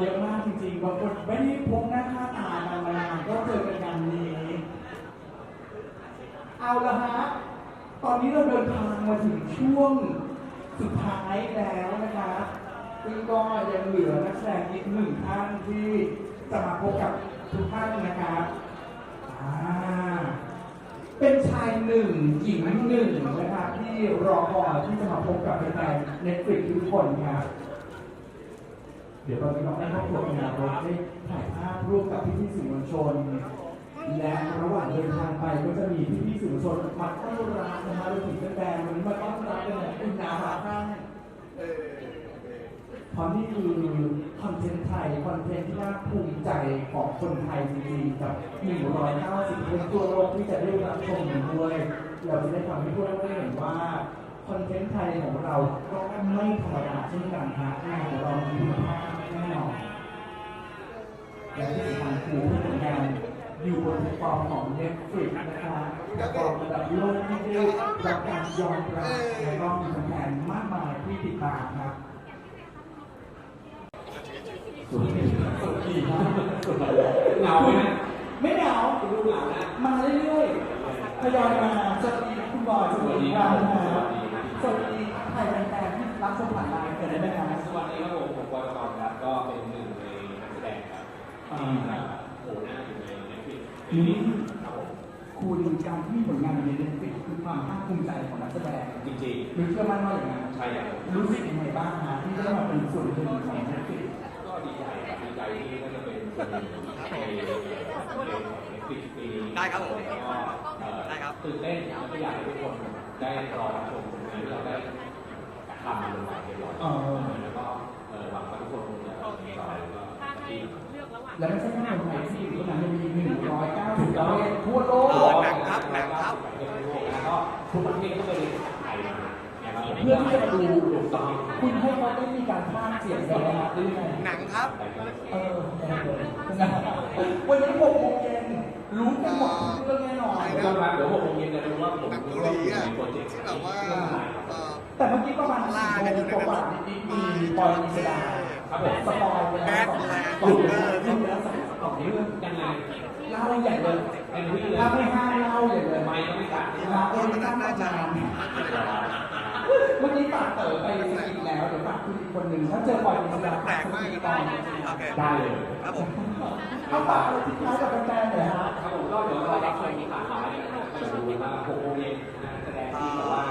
เยอะมากจริงๆบางคนไม่ได้พบหน้าค่าตากันมานานก็เจอกันงานนี้ เอาละฮะ ตอนนี้เราเดินทางมาถึงช่วงสุดท้ายแล้วนะครับซึ่งก็ยังเหลือนักแสดงอีกหนึ่งท่านที่จะมาพบกับทุกท่านนะครับเป็นชายหนึ่งหญิงหนึ่งนะครับที่รอคอยที่จะมาพบกับแฟนๆ Netflix ทุกคนครับ เดี๋ยวตอนนี้เราได้ครอบครัวงานรถได้ถ่ายภาพร่วมกับพี่ๆสื่อมวลชน และระหว่างเดินทางไปก็จะมีพี่ๆสื่อมวลชนมาต้อนรับนะฮะรวมถึงแฟนๆวันนี้มาต้อนรับกันอย่างอุ่นหนาฝาข้างเพราะนี่คือคอนเทนต์ไทยคอนเทนต์ที่น่าภูมิใจของคนไทยจริงๆกับ190คนทั่วโลกที่จะได้รับชมอยู่ด้วย เราจะได้ทำให้พวกเราได้เห็นว่า อนเทนต์ไทยของเราก็ไม่ธรรมดาเช่นกันฮะงานของเรามีคุณภาพแน่นอนและที่สำคัญคือผลงานอยู่บนแพลตฟอร์มของ Netflix นะคะแพลตฟอร์มระดับโลกที่ได้รับการยอมรับและก็มีแฟนๆมากมายที่ติดตามครับสวัสดีครับสวัสดีครับสวัสดีครับเหงาไหมไม่เหงาคุณลูกเหงานะมาเรื่อยๆทยอยมาสวัสดีคุณบอยสวัสดีครับ ที่โผล่หน้าอยู่ในเน็ตฟลิกปีนี้ครับผมคุณการที่มีผลงานในเน็ตฟลิกคือความภาคภูมิใจของนักแสดงจริงหรือเชื่อมั่นว่าอย่างนั้นๆใช่ครับ รู้สึกยังไงบ้างฮะที่ได้มาเป็นส่วนหนึ่งของเน็ตฟลิกก็ดีใจครับดีใจที่ก็จะเป็นคนหนึ่งในในเน็ตฟลิกปีนี้ได้ครับผมแล้วก็เอ่อได้ครับ ตื่นเต้นแล้วก็อยากให้ทุกคนได้รอชมผลงานที่เราได้ทำลงไปเรียบร้อย เออ แล้วก็เอ่อหวังว่าทุกคนคงจะรอแล้วก็แฮปปี้ และไม่ใช่แค่คนไทยที่อยู่เท่านั้นยังมีหนึ่งร้อยเก้าสิบประเทศทั่วโลกเออหนังครับหนังครับ แล้วก็ทุกประเทศก็เลยถ่ายมานะครับผมเพื่อที่จะมาดูถูกต้องคุณให้เขาได้มีการพากย์เสียงเลยนะครับหรือยังไงหนังครับ เออนะวันนี้หกโมงเย็นรู้กันหมดทุกเรื่องแน่นอนถูกต้องครับเดี๋ยวหกโมงเย็นจะรู้ว่าผมหนังเการ่หวมลีอยู่อะในโปรเจกต์ที่แบบว่าเอ่อแต่เมื่อกี้ประมาณสี่โมงกว่าๆนิดๆมีบอยมีสดา ครับผมสปอยไปแล้วสองมีแล้วสองสอเรื่องยังไงเล่าใหญ่เลยเป็นที่เลยถ้าไม่ห้ามเล่าใหญ่เลยไม่ก็ไม่ตัดมาเองตั้งนานเมื่อกี้ฝากเต๋อไปอีกแล้วเดี๋ยวฝากคุณอีกคนหนึ่งถ้าเจอบอยมีสดาแปลกมากตอนโอเคได้เลยครับผมเอาฝากอะไรทิ้งท้ายกับแฟนๆหน่อยฮะครับผมก็เดี๋ยวเรารับชมที่ผ่านมาเนี่ยจะดูว่าหกโมงเย็นแสดงที่แบบว่า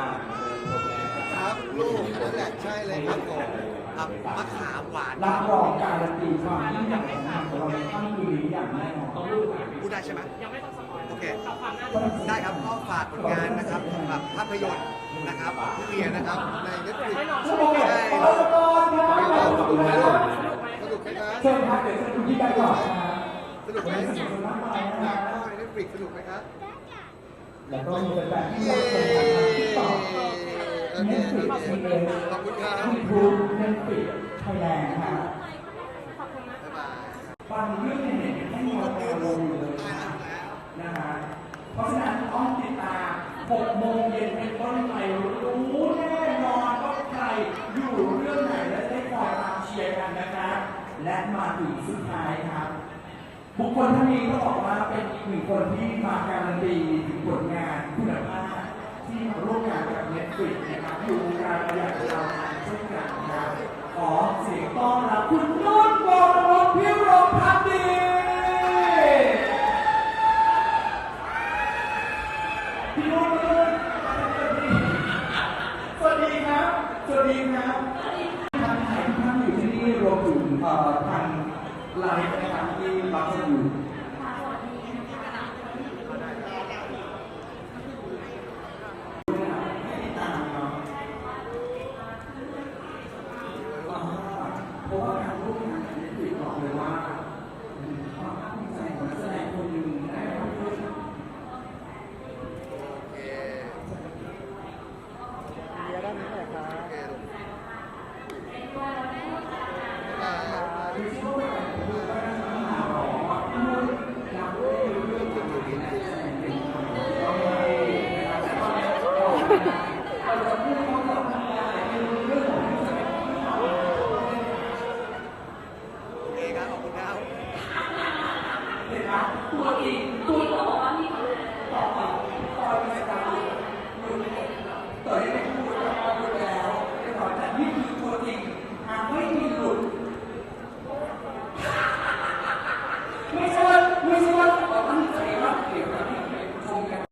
ครับลูกนั่นแหละใช่เลยครับผม ครับมะขามหวานรับรองการันตีความยิ่งใหญ่ของงานของเราในค่ำคืนนี้อย่างแน่นอนต้องรู้อะพูดได้ใช่ไหมโอเคได้ครับก็ฝากผลงานนะครับสำหรับภาพยนตร์นะครับพี่เวียนะครับในเน็ตฟลิกชั่วโมงใช่เปิดก่อนครับสนุกไหมลูกสนุกไหมครับเชิญครับเดี๋ยวจะคุณที่กันก่อนนะสนุกไหมสนุกมากมายนะเน็ตฟลิกสนุกไหมครับแล้วก็มีแฟนๆที่รับชมผ่านทางติ๊กต็อกโอเน็เคตฟลิกโอเคซีเอ็มขอบคุณครับ ยูทูบเน็ตฟลิกไทยแลนด์ครับ บ๊ายบาย บางเรื่องเนี่ยให้มีความกังวลอยู่เลยนะนะฮะเพราะฉะนั้นต้องติดตาม 6โมงเย็นเป็นต้นไปรู้แน่นอนว่าใครอยู่เรื่องไหนและได้คอยตามเชียร์กันนะครับ และมาถึงสุดท้ายครับ บุคคลท่านนี้ต้องบอกว่าเป็นอีกหนึ่งคนที่มาการันตีถึงผลงานคุณภาพที่มาร่วมงานกับ Netflix นะครับอยู่วงการมาอย่างยาวนานเช่นกันนะครับขอเสียงต้อน สวัสดีครับทางไหนที่ท่านอยู่ที่นี่รวมถึงทางไลฟ์นะครับที่รับชมอยู่ por aqui.